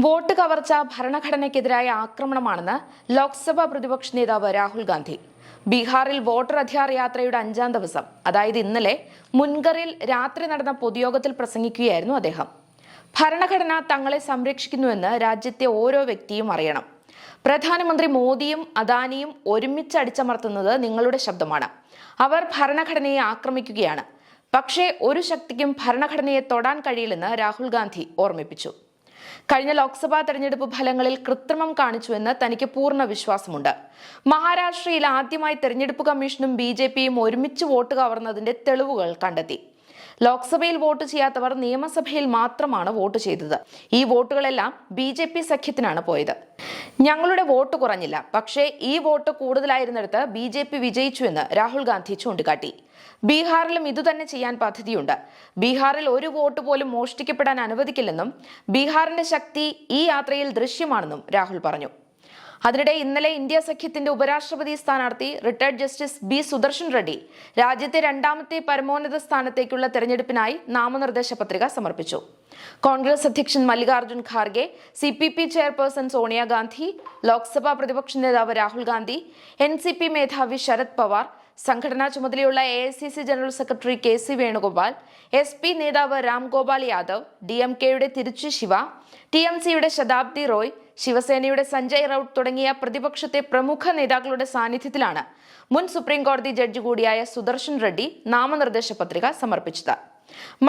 Vote കവർച്ച ഭരണഘടനയ്ക്കെതിരായ ആക്രമണമാണെന്ന് ലോക്സഭാ പ്രതിപക്ഷ നേതാവ് രാഹുൽ ഗാന്ധി. ബീഹാറിൽ വോട്ടർ അധികാർ യാത്രയുടെ അഞ്ചാം ദിവസം അതായത് ഇന്നലെ മുൻകറിൽ രാത്രി നടന്ന പൊതുയോഗത്തിൽ പ്രസംഗിക്കുകയായിരുന്നു അദ്ദേഹം. ഭരണഘടന തങ്ങളെ സംരക്ഷിക്കുന്നുവെന്ന് രാജ്യത്തെ ഓരോ വ്യക്തിയും അറിയണം. പ്രധാനമന്ത്രി മോദിയും അദാനിയും ഒരുമിച്ച് അടിച്ചമർത്തുന്നത് നിങ്ങളുടെ ശബ്ദമാണ്. അവർ ഭരണഘടനയെ ആക്രമിക്കുകയാണ്. പക്ഷേ ഒരു ശക്തിക്കും ഭരണഘടനയെ തൊടാൻ കഴിയില്ലെന്ന് രാഹുൽ ഗാന്ധി ഓർമ്മിപ്പിച്ചു. കഴിഞ്ഞ ലോക്സഭാ തെരഞ്ഞെടുപ്പ് ഫലങ്ങളിൽ കൃത്രിമം കാണിച്ചുവെന്ന് തനിക്ക് പൂർണ വിശ്വാസമുണ്ട്. മഹാരാഷ്ട്രയിൽ ആദ്യമായി തെരഞ്ഞെടുപ്പ് കമ്മീഷനും ബി ഒരുമിച്ച് വോട്ട് കവർന്നതിന്റെ തെളിവുകൾ കണ്ടെത്തി. ലോക്സഭയിൽ വോട്ട് ചെയ്യാത്തവർ നിയമസഭയിൽ മാത്രമാണ് വോട്ട് ചെയ്തത്. ഈ വോട്ടുകളെല്ലാം ബി ജെ പി സഖ്യത്തിനാണ് പോയത്. ഞങ്ങളുടെ വോട്ട് കുറഞ്ഞില്ല. പക്ഷേ ഈ വോട്ട് കൂടുതലായിരുന്നിടത്ത് ബി ജെ പി വിജയിച്ചുവെന്ന് രാഹുൽ ഗാന്ധി ചൂണ്ടിക്കാട്ടി. ബീഹാറിലും ഇതുതന്നെ ചെയ്യാൻ പദ്ധതിയുണ്ട്. ബീഹാറിൽ ഒരു വോട്ട് പോലും മോഷ്ടിക്കപ്പെടാൻ അനുവദിക്കില്ലെന്നും ബീഹാറിന്റെ ശക്തി ഈ യാത്രയിൽ ദൃശ്യമാണെന്നും രാഹുൽ പറഞ്ഞു. അതിനിടെ ഇന്നലെ ഇന്ത്യ സഖ്യത്തിന്റെ ഉപരാഷ്ട്രപതി സ്ഥാനാർത്ഥി retired justice B Sudarshan Reddy രാജ്യത്തെ രണ്ടാമത്തെ പരമോന്നത സ്ഥാനത്തേക്കുള്ള തെരഞ്ഞെടുപ്പിനായി നാമനിർദ്ദേശ പത്രിക സമർപ്പിച്ചു. കോൺഗ്രസ് അധ്യക്ഷൻ Mallikarjun Kharge C P P chairperson Sonia Gandhi Lok Sabha പ്രതിപക്ഷ നേതാവ് Rahul Gandhi N C P മേധാവി ശരത് പവാർ സംഘടനാ ചുമതലയുള്ള A general secretary K C Venugopal S P നേതാവ് രാംഗോപാൽ യാദവ് ഡി എം കെയുടെ തിരുച്ചി ശിവ ടി എം സിയുടെ ശതാബ്ദി റോയ് ശിവസേനയുടെ സഞ്ജയ് റൌട്ട് തുടങ്ങിയ പ്രതിപക്ഷത്തെ പ്രമുഖ നേതാക്കളുടെ സാന്നിധ്യത്തിലാണ് മുൻ സുപ്രീം കോടതി ജഡ്ജി കൂടിയായ സുദർശൻ റെഡ്ഡി നാമനിർദ്ദേശ പത്രിക സമർപ്പിച്ചത്.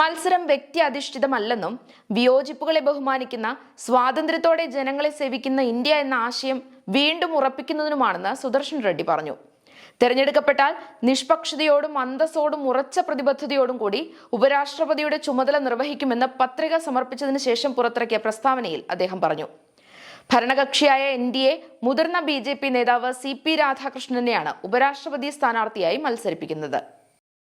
മത്സരം വ്യക്തി അധിഷ്ഠിതമല്ലെന്നും വിയോജിപ്പുകളെ ബഹുമാനിക്കുന്ന സ്വാതന്ത്ര്യത്തോടെ ജനങ്ങളെ സേവിക്കുന്ന ഇന്ത്യ എന്ന ആശയം വീണ്ടും ഉറപ്പിക്കുന്നതിനുമാണെന്ന് സുദർശൻ റെഡ്ഡി പറഞ്ഞു. തെരഞ്ഞെടുക്കപ്പെട്ടാൽ നിഷ്പക്ഷതയോടും അന്തസ്സോടും ഉറച്ച പ്രതിബദ്ധതയോടും കൂടി ഉപരാഷ്ട്രപതിയുടെ ചുമതല നിർവഹിക്കുമെന്ന് പത്രിക സമർപ്പിച്ചതിന് ശേഷം പുറത്തിറക്കിയ പ്രസ്താവനയിൽ അദ്ദേഹം പറഞ്ഞു. ഭരണകക്ഷിയായ എൻ ഡി എ മുതിർന്ന ബി ജെ പി നേതാവ് സി പി രാധാകൃഷ്ണനെയാണ് ഉപരാഷ്ട്രപതി സ്ഥാനാർത്ഥിയായി മത്സരിപ്പിക്കുന്നത്.